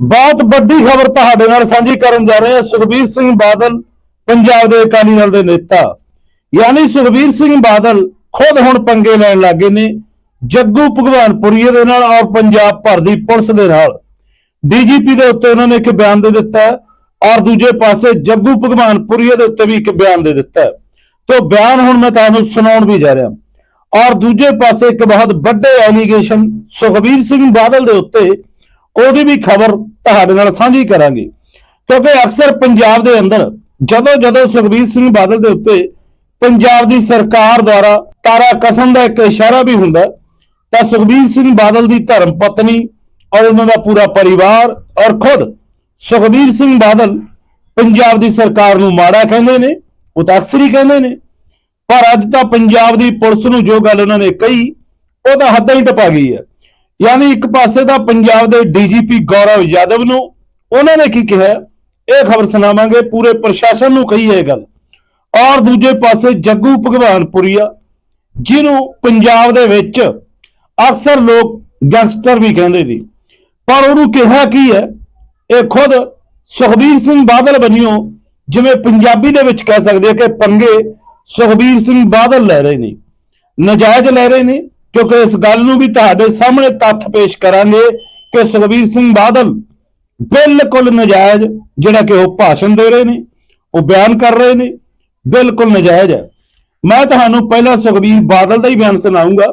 ਬਹੁਤ ਵੱਡੀ ਖਬਰ ਤੁਹਾਡੇ ਨਾਲ ਸਾਂਝੀ ਕਰਨ ਜਾ ਰਹੇ ਹਾਂ। ਸੁਖਬੀਰ ਸਿੰਘ ਬਾਦਲ ਪੰਜਾਬ ਦੇ ਅਕਾਲੀ ਦਲ ਦੇ ਨੇਤਾ। ਯਾਨੀ ਸੁਖਬੀਰ ਸਿੰਘ ਬਾਦਲ ਖੁਦ ਹੁਣ ਪੰਗੇ ਲੈਣ ਲੱਗੇ ਨੇ। ਜੱਗੂ ਭਗਵਾਨਪੁਰੀਏ ਦੇ ਨਾਲ ਔਰ ਪੰਜਾਬ ਭਰ ਦੀ ਪੁਲਿਸ ਦੇ ਨਾਲ। ਡੀਜੀਪੀ ਦੇ ਉੱਤੇ ਉਹਨਾਂ ਨੇ ਇੱਕ ਬਿਆਨ ਦੇ ਦਿੱਤਾ ਔਰ ਦੂਜੇ ਪਾਸੇ ਜੱਗੂ ਭਗਵਾਨਪੁਰੀਏ ਦੇ ਉੱਤੇ ਵੀ ਇੱਕ ਬਿਆਨ ਦੇ ਦਿੱਤਾ ਹੈ। ਤੋਂ ਬਿਆਨ ਹੁਣ ਮੈਂ ਤੁਹਾਨੂੰ ਸੁਣਾਉਣ ਵੀ ਜਾ ਰਿਹਾ। ਔਰ ਦੂਜੇ ਪਾਸੇ ਇੱਕ ਬਹੁਤ ਵੱਡੇ ਐਲੀਗੇਸ਼ਨ ਸੁਖਬੀਰ ਸਿੰਘ ਬਾਦਲ ਦੇ ਉੱਤੇ ਉਹਦੀ ਵੀ ਖਬਰ ਤੁਹਾਡੇ ਨਾਲ ਸਾਂਝੀ ਕਰਾਂਗੇ। ਕਿਉਂਕਿ ਅਕਸਰ ਪੰਜਾਬ ਦੇ ਅੰਦਰ ਜਦੋਂ ਜਦੋਂ ਸੁਖਬੀਰ ਸਿੰਘ ਬਾਦਲ ਦੇ ਉੱਤੇ ਪੰਜਾਬ ਦੀ ਸਰਕਾਰ ਦੁਆਰਾ ਤਾਰਾ ਕਸਮ ਦਾ ਇੱਕ ਇਸ਼ਾਰਾ ਵੀ ਹੁੰਦਾ, ਤਾਂ ਸੁਖਬੀਰ ਸਿੰਘ ਬਾਦਲ ਦੀ ਧਰਮ ਪਤਨੀ ਔਰ ਉਹਨਾਂ ਦਾ ਪੂਰਾ ਪਰਿਵਾਰ ਔਰ ਖੁਦ ਸੁਖਬੀਰ ਸਿੰਘ ਬਾਦਲ ਪੰਜਾਬ ਦੀ ਸਰਕਾਰ ਨੂੰ ਮਾੜਾ ਕਹਿੰਦੇ ਨੇ ਉਹ ਤਾਂ ਅਕਸਰ ਹੀ ਕਹਿੰਦੇ ਨੇ। ਪਰ ਅੱਜ ਤਾਂ ਪੰਜਾਬ ਦੀ ਪੁਲਿਸ ਨੂੰ ਜੋ ਗੱਲ ਉਹਨਾਂ ਨੇ ਕਹੀ, ਉਹ ਤਾਂ ਹੱਦਾਂ ਹੀ ਟਪਾ ਗਈ ਹੈ। ਯਾਨੀ ਇੱਕ ਪਾਸੇ ਦਾ ਪੰਜਾਬ ਦੇ ਡੀਜੀਪੀ ਗੌਰਵ ਯਾਦਵ ਨੂੰ, ਉਹਨਾਂ ਨੇ ਕੀ ਕਿਹਾ? ਇਹ ਖਬਰ ਸੁਣਾਵਾਂਗੇ, ਪੂਰੇ ਪ੍ਰਸ਼ਾਸਨ ਨੂੰ ਕਹੀ ਇਹ ਗੱਲ। ਔਰ ਦੂਜੇ ਪਾਸੇ ਜੱਗੂ ਭਗਵਾਨਪੁਰੀਆ ਜਿਹਨੂੰ ਪੰਜਾਬ ਦੇ ਵਿੱਚ ਅਕਸਰ ਲੋਕ ਗੈਂਗਸਟਰ ਵੀ ਕਹਿੰਦੇ ਨੇ। ਪਰ ਉਹਨੂੰ ਕਿਹਾ ਕੀ ਹੈ? ਇਹ ਖੁਦ ਸੁਖਬੀਰ ਸਿੰਘ ਬਾਦਲ ਬਣਿਓ ਜਿਵੇਂ ਪੰਜਾਬੀ ਦੇ ਵਿੱਚ ਕਹਿ ਸਕਦੇ ਆ ਕਿ ਪੰਗੇ ਸੁਖਬੀਰ ਸਿੰਘ ਬਾਦਲ ਲੈ ਰਹੇ ਨੇ, ਨਜਾਇਜ਼ ਲੈ ਰਹੇ ਨੇ ਕਿਉਂਕਿ ਇਸ ਗੱਲ ਨੂੰ ਵੀ ਤੁਹਾਡੇ ਸਾਹਮਣੇ ਤੱਥ ਪੇਸ਼ ਕਰਾਂਗੇ ਕਿ ਸੁਖਬੀਰ ਸਿੰਘ ਬਾਦਲ ਬਿਲਕੁਲ ਨਜਾਇਜ਼, ਜਿਹੜਾ ਕਿ ਉਹ ਭਾਸ਼ਣ ਦੇ ਰਹੇ ਨੇ, ਉਹ ਬਿਆਨ ਕਰ ਰਹੇ ਨੇ, ਬਿਲਕੁਲ ਨਜਾਇਜ਼ ਹੈ। ਮੈਂ ਤੁਹਾਨੂੰ ਪਹਿਲਾਂ ਸੁਖਬੀਰ ਬਾਦਲ ਦਾ ਹੀ ਬਿਆਨ ਸੁਣਾਉਂਗਾ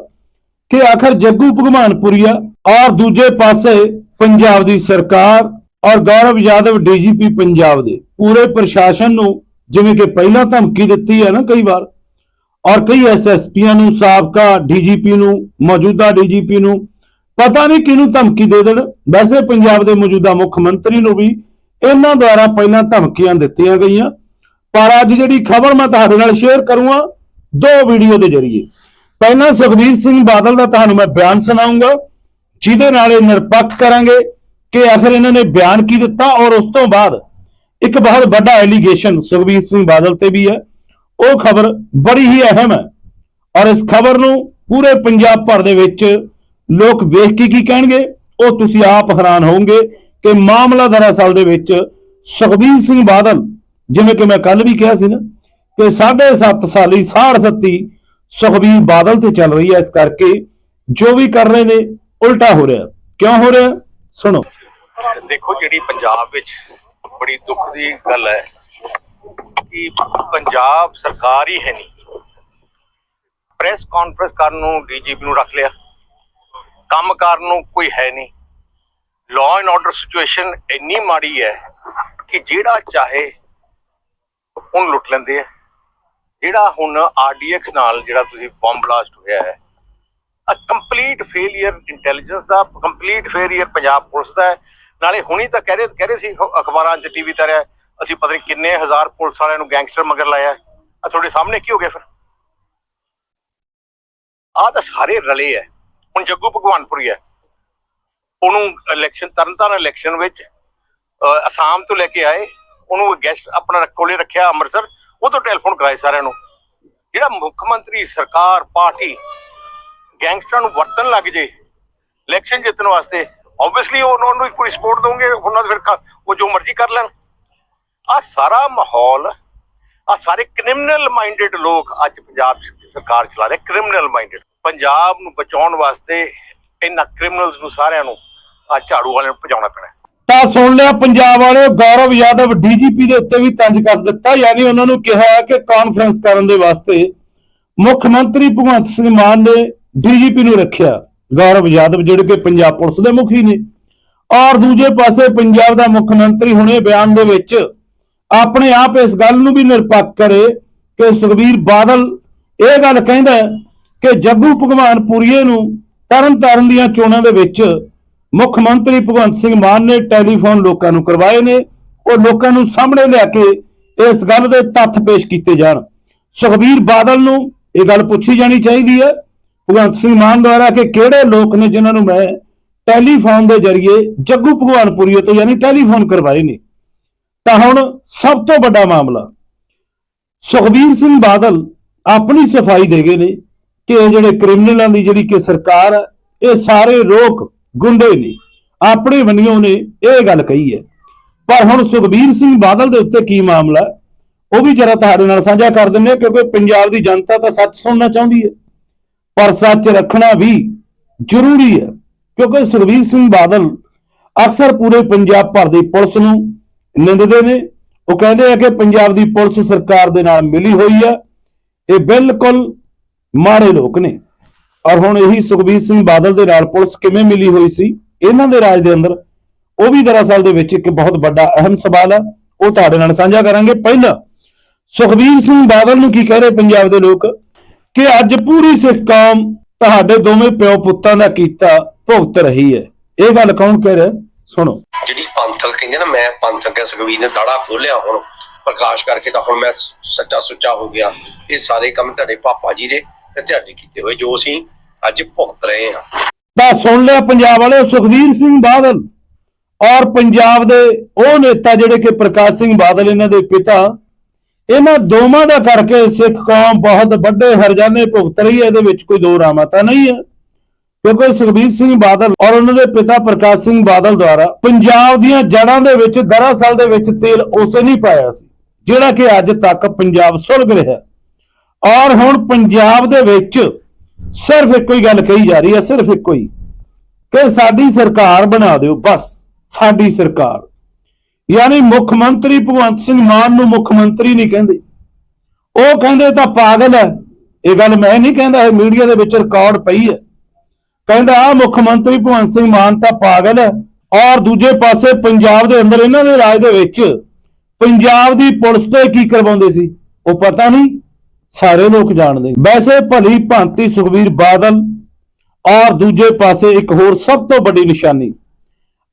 ਕਿ ਆਖਰ ਜੱਗੂ ਭਗਵਾਨਪੁਰੀਆ ਔਰ ਦੂਜੇ ਪਾਸੇ ਪੰਜਾਬ ਦੀ ਸਰਕਾਰ ਔਰ ਗੌਰਵ ਯਾਦਵ ਡੀਜੀਪੀ ਪੰਜਾਬ ਦੇ ਪੂਰੇ ਪ੍ਰਸ਼ਾਸਨ ਨੂੰ ਜਿਵੇਂ ਕਿ ਪਹਿਲਾਂ ਧਮਕੀ ਦਿੱਤੀ ਹੈ ਨਾ ਕਈ ਵਾਰ ਔਰ ਕਈ ਐਸਐਸਪੀਆਂ ਨੂੰ, ਸਾਬਕਾ ਡੀਜੀਪੀ ਨੂੰ, ਮੌਜੂਦਾ ਡੀਜੀਪੀ ਨੂੰ ਪਤਾ ਨਹੀਂ ਕਿਹਨੂੰ ਧਮਕੀ ਦੇ ਦੇਣ। ਵੈਸੇ ਪੰਜਾਬ ਦੇ ਮੌਜੂਦਾ ਮੁੱਖ ਮੰਤਰੀ ਨੂੰ ਵੀ ਇਹਨਾਂ ਦੁਆਰਾ ਪਹਿਲਾਂ ਧਮਕੀਆਂ ਦਿੱਤੀਆਂ ਗਈਆਂ। ਪਰ ਅੱਜ ਜਿਹੜੀ ਖਬਰ ਮੈਂ ਤੁਹਾਡੇ ਨਾਲ ਸ਼ੇਅਰ ਕਰੂੰਗਾ, ਦੋ ਵੀਡੀਓ ਦੇ ਜ਼ਰੀਏ। ਪਹਿਲਾਂ ਸੁਖਬੀਰ ਸਿੰਘ ਬਾਦਲ ਦਾ ਤੁਹਾਨੂੰ ਮੈਂ ਬਿਆਨ ਸੁਣਾਉਂਗਾ, ਜਿਹਦੇ ਨਾਲ ਇਹ ਨਿਰਪੱਖ ਕਰਾਂਗੇ ਕਿ ਆਖਰ ਇਹਨਾਂ ਨੇ ਬਿਆਨ ਕੀ ਦਿੱਤਾ ਔਰ ਉਸ ਤੋਂ ਬਾਅਦ ਇੱਕ ਬਹੁਤ ਵੱਡਾ ਐਲੀਗੇਸ਼ਨ ਸੁਖਬੀਰ ਸਿੰਘ ਬਾਦਲ ਤੇ ਵੀ ਹੈ। ਉਹ ਖਬਰ ਬੜੀ ਹੀ ਅਹਿਮ ਹੈ। ਔਰ ਇਸ ਖਬਰ ਨੂੰ ਪੂਰੇ ਪੰਜਾਬ ਭਰ ਦੇ ਵਿੱਚ ਲੋਕ ਵੇਖ ਕੇ ਕੀ ਕਹਿਣਗੇ? ਉਹ ਤੁਸੀਂ ਆਪ ਹੈਰਾਨ ਹੋਵੋਗੇ ਕਿ ਮਾਮਲਾ ਦਰਅਸਲ ਦੇ ਵਿੱਚ ਸੁਖਬੀਰ ਸਿੰਘ ਬਾਦਲ, ਜਿਵੇਂ ਕਿ ਮੈਂ ਕੱਲ ਵੀ ਕਿਹਾ ਸੀ ਨਾ, ਕਿ 7.5 ਸਾਲੀ ਸਾੜ ਸੱਤੀ ਸੁਖਬੀਰ ਬਾਦਲ ਤੇ ਚੱਲ ਰਹੀ ਹੈ। ਇਸ ਕਰਕੇ ਜੋ ਵੀ ਕਰ ਰਹੇ ਨੇ, ਉਲਟਾ ਹੋ ਰਿਹਾ। ਕਿਉਂ ਹੋ ਰਿਹਾ? ਸੁਣੋ। ਦੇਖੋ, ਜਿਹੜੀ ਪੰਜਾਬ ਵਿੱਚ ਬੜੀ ਦੁੱਖ ਦੀ ਗੱਲ ਹੈ ਕਿ ਪੰਜਾਬ ਸਰਕਾਰ ਹੀ ਹੈ ਨਹੀਂ। ਪ੍ਰੈਸ ਕਾਨਫਰੰਸ ਕਰਨ ਨੂੰ ਡੀਜੀਪੀ ਨੂੰ ਰੱਖ ਲਿਆ। ਕੰਮ ਕਰਨ ਨੂੰ ਕੋਈ ਹੈ ਨਹੀਂ। ਲਾਅ ਐਂਡ ਆਰਡਰ ਸਿਚੁਏਸ਼ਨ ਇੰਨੀ ਮਾੜੀ ਹੈ ਕਿ ਜਿਹੜਾ ਚਾਹੇ ਹੁਣ ਲੁੱਟ ਲੈਂਦੇ ਆ। ਜਿਹੜਾ ਹੁਣ ਆਰਡੀਐਕਸ ਨਾਲ ਜਿਹੜਾ ਤੁਸੀਂ ਬੰਬ ਬਲਾਸਟ ਹੋਇਆ ਹੈ ਅ ਕੰਪਲੀਟ ਫੇਲਿਅਰ ਇੰਟੈਲੀਜੈਂਸ ਦਾ ਕੰਪਲੀਟ ਫੇਲਿਅਰ ਪੰਜਾਬ ਪੁਲਿਸ ਦਾ ਨਾਲੇ ਹੁਣੀ ਤਾਂ ਕਹਿ ਰਹੇ ਕਹਿ ਰਹੇ ਸੀ, ਅਖਬਾਰਾਂ 'ਚ ਟੀਵੀ ਤੇ ਰਿਹਾ। ਅਸੀਂ ਪਤਾ ਨਹੀਂ ਕਿੰਨੇ ਹਜ਼ਾਰ ਪੁਲਿਸ ਵਾਲਿਆਂ ਨੂੰ ਗੈਂਗਸਟਰ ਮਗਰ ਲਾਇਆ ਆ ਤੁਹਾਡੇ ਸਾਹਮਣੇ ਕੀ ਹੋ ਗਿਆ ਫਿਰ? ਆਹ ਤਾਂ ਸਾਰੇ ਰਲੇ ਹੈ। ਹੁਣ ਜੱਗੂ ਭਗਵਾਨਪੁਰੀ ਹੈ ਉਹਨੂੰ ਇਲੈਕਸ਼ਨ ਤਰਨਤਾਰਨ ਇਲੈਕਸ਼ਨ ਵਿੱਚ ਅਸਾਮ ਤੋਂ ਲੈ ਕੇ ਆਏ। ਉਹਨੂੰ ਗੈਸਟ ਆਪਣਾ ਕੋਲੇ ਰੱਖਿਆ ਅੰਮ੍ਰਿਤਸਰ। ਉਹ ਤੋਂ ਟੈਲੀਫੋਨ ਕਰਾਏ ਸਾਰਿਆਂ ਨੂੰ। ਜਿਹੜਾ ਮੁੱਖ ਮੰਤਰੀ, ਸਰਕਾਰ, ਪਾਰਟੀ ਗੈਂਗਸਟਰਾਂ ਨੂੰ ਵਰਤਣ ਲੱਗ ਜੇ ਇਲੈਕਸ਼ਨ ਜਿੱਤਣ ਵਾਸਤੇ ਆਬਵੀਅਸਲੀ ਉਹਨਾਂ ਨੂੰ ਕੋਈ ਸਪੋਰਟ ਦੋਗੇ ਉਹਨਾਂ ਦੇ ਫਿਰ ਉਹ ਜੋ ਮਰਜ਼ੀ ਕਰ ਲੈਣ। ਆ ਸਾਰਾ ਮਾਹੌਲ, ਆ ਸਾਰੇ ਕ੍ਰਿਮੀਨਲ ਮਾਈਂਡਡ ਲੋਕ ਅੱਜ ਪੰਜਾਬ ਸਰਕਾਰ ਚਲਾ ਰਹੇ ਕ੍ਰਿਮੀਨਲ ਮਾਈਂਡਡ ਪੰਜਾਬ ਨੂੰ ਬਚਾਉਣ ਵਾਸਤੇ ਇਹਨਾਂ ਕ੍ਰਿਮੀਨਲਸ ਨੂੰ ਸਾਰਿਆਂ ਨੂੰ ਆ ਝਾੜੂ ਵਾਲਿਆਂ ਨੂੰ ਭਜਾਉਣਾ ਪੈਣਾ। ਤਾਂ ਸੁਣ ਲਿਆ ਪੰਜਾਬ ਵਾਲਿਓ, ਗੌਰਵ ਯਾਦਵ ਡੀਜੀਪੀ ਦੇ ਉੱਤੇ ਵੀ ਤੰਜ ਕੱਸ ਦਿੱਤਾ, ਯਾਨੀ ਉਹਨਾਂ ਨੂੰ ਕਿਹਾ ਕਿ ਕਾਨਫਰੰਸ ਕਰਨ ਦੇ ਵਾਸਤੇ ਮੁੱਖ ਮੰਤਰੀ ਭਗਵੰਤ ਸਿੰਘ ਮਾਨ ਨੇ ਡੀਜੀਪੀ ਨੂੰ ਰੱਖਿਆ। ਗੌਰਵ ਯਾਦਵ ਜਿਹੜੇ ਕਿ ਪੰਜਾਬ ਪੁਲਿਸ ਦੇ ਮੁਖੀ ਨੇ। ਔਰ ਦੂਜੇ ਪਾਸੇ ਪੰਜਾਬ ਦਾ ਮੁੱਖ ਮੰਤਰੀ ਹੁਣੇ ਬਿਆਨ ਦੇ ਵਿੱਚ ਆਪਣੇ ਆਪ ਇਸ ਗੱਲ ਨੂੰ ਵੀ ਨਿਰਪੱਖ ਕਰੇ ਕਿ ਸੁਖਬੀਰ ਬਾਦਲ ਇਹ ਗੱਲ ਕਹਿੰਦਾ ਕਿ ਜੱਗੂ ਭਗਵਾਨ ਪੁਰੀਏ ਨੂੰ ਤਰਨ ਤਾਰਨ ਦੀਆਂ ਚੋਣਾਂ ਦੇ ਵਿੱਚ ਮੁੱਖ ਮੰਤਰੀ ਭਗਵੰਤ ਸਿੰਘ ਮਾਨ ਨੇ ਟੈਲੀਫੋਨ ਲੋਕਾਂ ਨੂੰ ਕਰਵਾਏ ਨੇ, ਉਹ ਲੋਕਾਂ ਨੂੰ ਸਾਹਮਣੇ ਲਿਆ ਕੇ ਇਸ ਗੱਲ ਦੇ ਤੱਥ ਪੇਸ਼ ਕੀਤੇ ਜਾਣ। ਸੁਖਬੀਰ ਬਾਦਲ ਨੂੰ ਇਹ ਗੱਲ ਪੁੱਛੀ ਜਾਣੀ ਚਾਹੀਦੀ ਹੈ, ਭਗਵੰਤ ਸਿੰਘ ਮਾਨ ਦੁਆਰਾ ਕਿ ਕਿਹੜੇ ਲੋਕ ਨੇ ਜਿਨ੍ਹਾਂ ਨੂੰ ਮੈਂ ਟੈਲੀਫੋਨ ਦੇ ਜ਼ਰੀਏ ਜੱਗੂ ਭਗਵਾਨਪੁਰੀਏ ਤੋਂ ਯਾਨੀ ਟੈਲੀਫੋਨ ਕਰਵਾਏ ਨੇ। ਤਾਂ ਹੁਣ ਸਭ ਤੋਂ ਵੱਡਾ ਮਾਮਲਾ। ਸੁਖਬੀਰ ਸਿੰਘ ਬਾਦਲ ਆਪਣੀ ਸਫ਼ਾਈ ਦੇ ਗਏ ਨੇ ਕਿ ਇਹ ਜਿਹੜੇ ਕ੍ਰਿਮੀਨਲਾਂ ਦੀ ਜਿਹੜੀ ਕਿ ਸਰਕਾਰ ਹੈ, ਇਹ ਸਾਰੇ ਲੋਕ ਗੁੰਡੇ ਨੇ। ਆਪਣੇ ਬੰਨਿਓ ਨੇ ਇਹ ਗੱਲ ਕਹੀ ਹੈ। ਪਰ ਹੁਣ ਸੁਖਬੀਰ ਸਿੰਘ ਬਾਦਲ ਦੇ ਉੱਤੇ ਕੀ ਮਾਮਲਾ ਉਹ ਵੀ ਜਰਾ ਤੁਹਾਡੇ ਨਾਲ ਸਾਂਝਾ ਕਰ ਦਿੰਦੇ ਹਾਂ, ਕਿਉਂਕਿ ਪੰਜਾਬ ਦੀ ਜਨਤਾ ਤਾਂ ਸੱਚ ਸੁਣਨਾ ਚਾਹੁੰਦੀ ਹੈ। ਪਰ ਸੱਚ ਰੱਖਣਾ ਵੀ ਜ਼ਰੂਰੀ ਹੈ, ਕਿਉਂਕਿ ਸੁਖਬੀਰ ਸਿੰਘ ਬਾਦਲ ਅਕਸਰ ਪੂਰੇ ਪੰਜਾਬ ਭਰ ਦੀ ਪੁਲਿਸ ਨੂੰ ਨਿੰਦਦੇ ਨੇ। ਉਹ ਕਹਿੰਦੇ ਆ ਕਿ ਪੰਜਾਬ ਦੀ ਪੁਲਿਸ ਸਰਕਾਰ ਦੇ ਨਾਲ ਮਿਲੀ ਹੋਈ ਹੈ ਇਹ ਬਿਲਕੁਲ ਮਾੜੇ ਲੋਕ ਨੇ। ਔਰ ਹੁਣ ਇਹੀ ਸੁਖਬੀਰ ਸਿੰਘ ਬਾਦਲ ਦੇ ਨਾਲ ਪੁਲਿਸ ਕਿਵੇਂ ਮਿਲੀ ਹੋਈ ਸੀ, ਇਹਨਾਂ ਦੇ ਰਾਜ ਦੇ ਅੰਦਰ, ਉਹ ਵੀ ਦਰਅਸਲ ਦੇ ਵਿੱਚ ਇੱਕ ਬਹੁਤ ਵੱਡਾ ਅਹਿਮ ਸਵਾਲ ਹੈ ਉਹ ਤੁਹਾਡੇ ਨਾਲ ਸਾਂਝਾ ਕਰਾਂਗੇ। ਪਹਿਲਾਂ, ਸੁਖਬੀਰ ਸਿੰਘ ਬਾਦਲ ਨੂੰ ਕੀ ਕਹਿ ਰਹੇ ਪੰਜਾਬ ਦੇ ਲੋਕ? ਕਿ ਅੱਜ ਪੂਰੀ ਸਿੱਖ ਕੌਮ ਤੁਹਾਡੇ ਦੋਵੇਂ ਪਿਓ ਪੁੱਤਾਂ ਦਾ ਕੀਤਾ ਭੁਗਤ ਰਹੀ ਹੈ। ਇਹ ਗੱਲ ਕੌਣ ਕਹਿ ਰਿਹਾ? ਸੁਣੋ। ਜਿਹੜੀ ਪੰਥਕ ਕਹਿੰਦੇ ਨਾ ਮੈਂ ਪੰਥਕ ਐ ਸੁਖਵੀਰ ਨੇ ਦਾੜਾ ਖੋਲਿਆ ਹੁਣ ਪ੍ਰਕਾਸ਼ ਕਰਕੇ ਤਾਂ ਹੁਣ ਮੈਂ ਸੱਚਾ ਸੁੱਚਾ ਹੋ ਗਿਆ। ਇਹ ਸਾਰੇ ਕੰਮ ਤੁਹਾਡੇ ਪਾਪਾ ਜੀ ਦੇ ਤੇ ਤੁਹਾਡੇ ਕੀਤੇ ਹੋਏ ਜੋ ਅਸੀਂ ਅੱਜ ਭੁਗਤ ਰਹੇ ਹਾਂ। ਤਾਂ ਸੁਣ ਲਿਆ ਪੰਜਾਬ ਵਾਲੇ ਸੁਖਬੀਰ ਸਿੰਘ ਬਾਦਲ ਔਰ ਪੰਜਾਬ ਦੇ ਉਹ ਨੇਤਾ ਜਿਹੜੇ ਕਿ ਪ੍ਰਕਾਸ਼ ਸਿੰਘ ਬਾਦਲ ਇਹਨਾਂ ਦੇ ਪਿਤਾ ਇਹਨਾਂ ਦੋਵਾਂ ਦਾ ਕਰਕੇ ਸਿੱਖ ਕੌਮ ਬਹੁਤ ਵੱਡੇ ਹਰਜਾਨੇ ਭੁਗਤ ਰਹੀ ਹੈ ਇਹਦੇ ਵਿੱਚ ਕੋਈ ਦੋ ਰਾਮਾ ਤਾਂ ਨਹੀਂ ਹੈ। ਕਿਉਂਕਿ ਸੁਖਬੀਰ ਸਿੰਘ ਬਾਦਲ ਔਰ ਉਹਨਾਂ ਦੇ ਪਿਤਾ ਪ੍ਰਕਾਸ਼ ਸਿੰਘ ਬਾਦਲ ਦੁਆਰਾ ਪੰਜਾਬ ਦੀਆਂ ਜੜ੍ਹਾਂ ਦੇ ਵਿੱਚ ਦਰਅਸਲ ਦੇ ਵਿੱਚ ਤੇਲ ਉਸੇ ਨਹੀਂ ਪਾਇਆ ਸੀ, ਜਿਹੜਾ ਕਿ ਅੱਜ ਤੱਕ ਪੰਜਾਬ ਸੁਲਗ ਰਿਹਾ। ਔਰ ਹੁਣ ਪੰਜਾਬ ਦੇ ਵਿੱਚ ਸਿਰਫ ਇੱਕੋ ਹੀ ਗੱਲ ਕਹੀ ਜਾ ਰਹੀ ਹੈ, ਸਿਰਫ ਇੱਕੋ ਹੀ ਕਿ ਸਾਡੀ ਸਰਕਾਰ ਬਣਾ ਦਿਓ, ਬਸ ਸਾਡੀ ਸਰਕਾਰ। ਯਾਨੀ ਮੁੱਖ ਮੰਤਰੀ ਭਗਵੰਤ ਸਿੰਘ ਮਾਨ ਨੂੰ ਮੁੱਖ ਮੰਤਰੀ ਨਹੀਂ ਕਹਿੰਦੇ। ਉਹ ਕਹਿੰਦੇ ਤਾਂ ਪਾਗਲ ਹੈ। ਇਹ ਗੱਲ ਮੈਂ ਨਹੀਂ ਕਹਿੰਦਾ, ਇਹ ਮੀਡੀਆ ਦੇ ਵਿੱਚ ਰਿਕਾਰਡ ਪਈ ਹੈ। ਕਹਿੰਦਾ ਆ ਮੁੱਖ ਮੰਤਰੀ ਭਗਵੰਤ ਸਿੰਘ ਮਾਨ ਤਾਂ ਪਾਗਲ ਹੈ ਔਰ ਦੂਜੇ ਪਾਸੇ ਪੰਜਾਬ ਦੇ ਅੰਦਰ ਇਹਨਾਂ ਦੇ ਰਾਜ ਦੇ ਵਿੱਚ ਪੰਜਾਬ ਦੀ ਪੁਲਿਸ ਤੋਂ ਇਹ ਕੀ ਕਰਵਾਉਂਦੇ ਸੀ? ਉਹ ਪਤਾ ਨਹੀਂ, ਸਾਰੇ ਲੋਕ ਜਾਣਦੇ ਵੈਸੇ ਭਲੀ ਭਾਂਤੀ ਸੁਖਬੀਰ ਬਾਦਲ ਔਰ ਦੂਜੇ ਪਾਸੇ ਇੱਕ ਹੋਰ ਸਭ ਤੋਂ ਵੱਡੀ ਨਿਸ਼ਾਨੀ।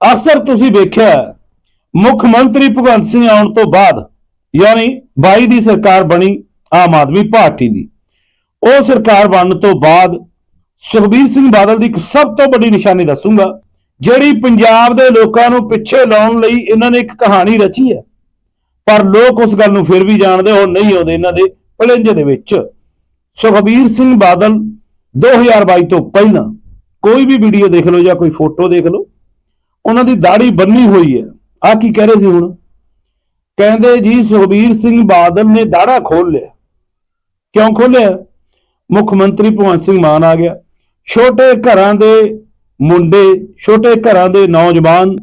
ਅਕਸਰ ਤੁਸੀਂ ਵੇਖਿਆ ਮੁੱਖ ਮੰਤਰੀ ਭਗਵੰਤ ਸਿੰਘ ਆਉਣ ਤੋਂ ਬਾਅਦ ਯਾਨੀ 22 ਦੀ ਸਰਕਾਰ ਬਣੀ ਆਮ ਆਦਮੀ ਪਾਰਟੀ ਦੀ। ਉਹ ਸਰਕਾਰ ਬਣਨ ਤੋਂ ਬਾਅਦ ਸੁਖਬੀਰ ਸਿੰਘ ਬਾਦਲ ਦੀ ਇੱਕ ਸਭ ਤੋਂ ਵੱਡੀ ਨਿਸ਼ਾਨੀ ਦੱਸੂਗਾ, ਜਿਹੜੀ ਪੰਜਾਬ ਦੇ ਲੋਕਾਂ ਨੂੰ ਪਿੱਛੇ ਲਾਉਣ ਲਈ ਇਹਨਾਂ ਨੇ ਇੱਕ ਕਹਾਣੀ ਰਚੀ ਹੈ। ਪਰ ਲੋਕ ਉਸ ਗੱਲ ਨੂੰ ਫਿਰ ਵੀ ਜਾਣਦੇ ਉਹ ਨਹੀਂ ਆਉਂਦੇ ਇਹਨਾਂ ਦੇ ਭਲੇਂਜੇ ਦੇ ਵਿੱਚ। ਸੁਖਬੀਰ ਸਿੰਘ ਬਾਦਲ 2022 ਤੋਂ ਪਹਿਲਾਂ ਕੋਈ ਵੀ ਵੀਡੀਓ ਦੇਖ ਲਓ ਜਾਂ ਕੋਈ ਫੋਟੋ ਦੇਖ ਲਓ, ਉਹਨਾਂ ਦੀ ਦਾੜੀ ਬੰਨੀ ਹੋਈ ਹੈ। ਆ ਕੀ ਕਹਿ ਰਹੇ ਸੀ ਹੁਣ? ਕਹਿੰਦੇ ਜੀ ਸੁਖਬੀਰ ਸਿੰਘ ਬਾਦਲ ਨੇ ਦਾੜਾ ਖੋਲ ਲਿਆ। ਕਿਉਂ ਖੋਲਿਆ ਮੁੱਖ ਮੰਤਰੀ ਭਗਵੰਤ ਸਿੰਘ ਮਾਨ ਆ ਗਿਆ। ਛੋਟੇ ਘਰਾਂ ਦੇ ਮੁੰਡੇ, ਛੋਟੇ ਘਰਾਂ ਦੇ ਨੌਜਵਾਨ,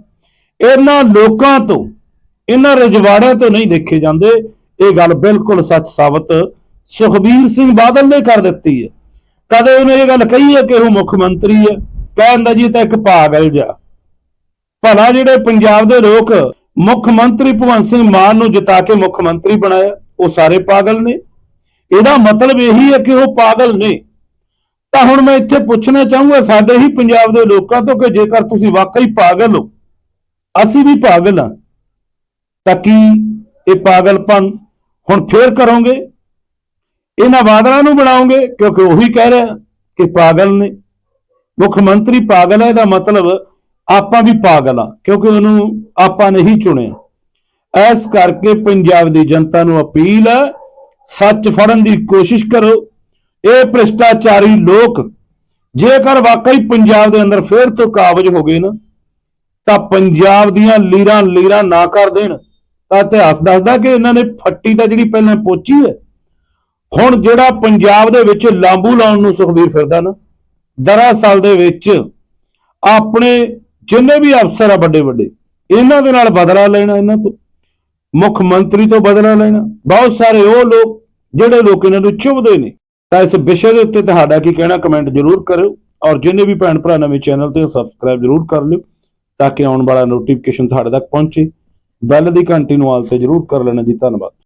ਇਹਨਾਂ ਲੋਕਾਂ ਤੋਂ, ਇਹਨਾਂ ਰਜਵਾੜਿਆਂ ਤੋਂ ਨਹੀਂ ਦੇਖੇ ਜਾਂਦੇ। ਇਹ ਗੱਲ ਬਿਲਕੁਲ ਸੱਚ ਸਾਬਤ ਸੁਖਬੀਰ ਸਿੰਘ ਬਾਦਲ ਨੇ ਕਰ ਦਿੱਤੀ ਹੈ। ਕਦੇ ਉਹਨੇ ਇਹ ਗੱਲ ਕਹੀ ਹੈ ਕਿ ਉਹ ਮੁੱਖ ਮੰਤਰੀ ਹੈ ਕਹਿੰਦਾ ਜੀ ਤਾਂ ਇੱਕ ਪਾਗਲ ਜਾ ਭਲਾ ਜਿਹੜੇ ਪੰਜਾਬ ਦੇ ਲੋਕ ਮੁੱਖ ਮੰਤਰੀ ਭਗਵੰਤ ਸਿੰਘ ਮਾਨ ਨੂੰ ਜਿਤਾ ਕੇ ਮੁੱਖ ਮੰਤਰੀ ਬਣਾਇਆ, ਉਹ ਸਾਰੇ ਪਾਗਲ ਨੇ। ਇਹਦਾ ਮਤਲਬ ਇਹੀ ਹੈ ਕਿ ਉਹ ਪਾਗਲ ਨੇ। ਤਾਂ ਹੁਣ ਮੈਂ ਇੱਥੇ ਪੁੱਛਣਾ ਚਾਹੂੰਗਾ, ਸਾਡੇ ਹੀ ਪੰਜਾਬ ਦੇ ਲੋਕਾਂ ਤੋਂ ਕਿ ਜੇਕਰ ਤੁਸੀਂ ਵਾਕਈ ਪਾਗਲ ਹੋ, ਅਸੀਂ ਵੀ ਪਾਗਲ ਹਾਂ, ਤਾਂ ਕੀ ਇਹ ਪਾਗਲਪਨ ਹੁਣ ਫੇਰ ਕਰੋਗੇ? ਇਹਨਾਂ ਬਾਦਲਾਂ ਨੂੰ ਬਣਾਓਗੇ, ਕਿਉਂਕਿ ਉਹੀ ਕਹਿ ਰਿਹਾ ਕਿ ਪਾਗਲ ਨੇ। ਮੁੱਖ ਮੰਤਰੀ ਪਾਗਲ ਹੈ, ਇਹਦਾ ਮਤਲਬ ਆਪਾਂ ਵੀ ਪਾਗਲ ਆ ਕਿਉਂਕਿ ਉਹਨੂੰ ਆਪਾਂ ਨਹੀਂ ਚੁਣਿਆ। ਇਸ ਕਰਕੇ ਪੰਜਾਬ ਦੀ ਜਨਤਾ ਨੂੰ ਅਪੀਲ ਹੈ, ਸੱਚ ਫੜਨ ਦੀ ਕੋਸ਼ਿਸ਼ ਕਰੋ। ਇਹ ਭ੍ਰਿਸ਼ਟਾਚਾਰੀ ਲੋਕ ਜੇਕਰ ਵਾਕਈ ਪੰਜਾਬ ਦੇ ਅੰਦਰ ਫੇਰ ਤੋਂ ਕਾਬਜ ਹੋ ਗਏ ਨਾ, ਤਾਂ ਪੰਜਾਬ ਦੀਆਂ ਲੀਰਾਂ ਲੀਰਾਂ ਨਾ ਕਰ ਦੇਣ। ਤਾਂ ਇਤਿਹਾਸ ਦੱਸਦਾ ਕਿ ਇਹਨਾਂ ਨੇ ਫੱਟੀ ਤਾਂ ਜਿਹੜੀ ਪਹਿਲਾਂ ਪੋਚੀ ਹੈ, ਹੁਣ ਜਿਹੜਾ ਪੰਜਾਬ ਦੇ ਵਿੱਚ ਲਾਂਬੂ ਲਾਉਣ ਨੂੰ ਸੁਖਬੀਰ ਫਿਰਦਾ ਨਾ, ਦਰਅਸਲ ਦੇ ਵਿੱਚ ਆਪਣੇ ਜਿੰਨੇ ਵੀ ਅਫਸਰ ਆ ਵੱਡੇ ਵੱਡੇ, ਇਹਨਾਂ ਦੇ ਨਾਲ ਬਦਲਾ ਲੈਣਾ ਇਹਨਾਂ ਤੋਂ, ਮੁੱਖ ਮੰਤਰੀ ਤੋਂ ਬਦਲਾ ਲੈਣਾ, ਬਹੁਤ ਸਾਰੇ ਉਹ ਲੋਕ ਜਿਹੜੇ ਲੋਕ ਇਹਨਾਂ ਨੂੰ ਚੁਭਦੇ ਨੇ। ਤਾਂ ਇਸ ਵਿਸ਼ੇ ਦੇ ਉੱਤੇ ਤੁਹਾਡਾ ਕੀ ਕਹਿਣਾ ਕਮੈਂਟ ਜ਼ਰੂਰ ਕਰਿਓ ਔਰ ਜਿੰਨੇ ਵੀ ਭੈਣ ਭਰਾ ਨਵੇਂ ਚੈਨਲ ਤੇ ਸਬਸਕ੍ਰਾਈਬ ਜ਼ਰੂਰ ਕਰ ਲਿਓ ਤਾਂ ਕਿ ਆਉਣ ਵਾਲਾ ਨੋਟੀਫਿਕੇਸ਼ਨ ਤੁਹਾਡੇ ਤੱਕ ਪਹੁੰਚੇ। ਬੈਲ ਦੀ ਘੰਟੀ ਨੂੰ ਆਲ ਤੇ ਜ਼ਰੂਰ ਕਰ ਲੈਣਾ ਜੀ, ਧੰਨਵਾਦ।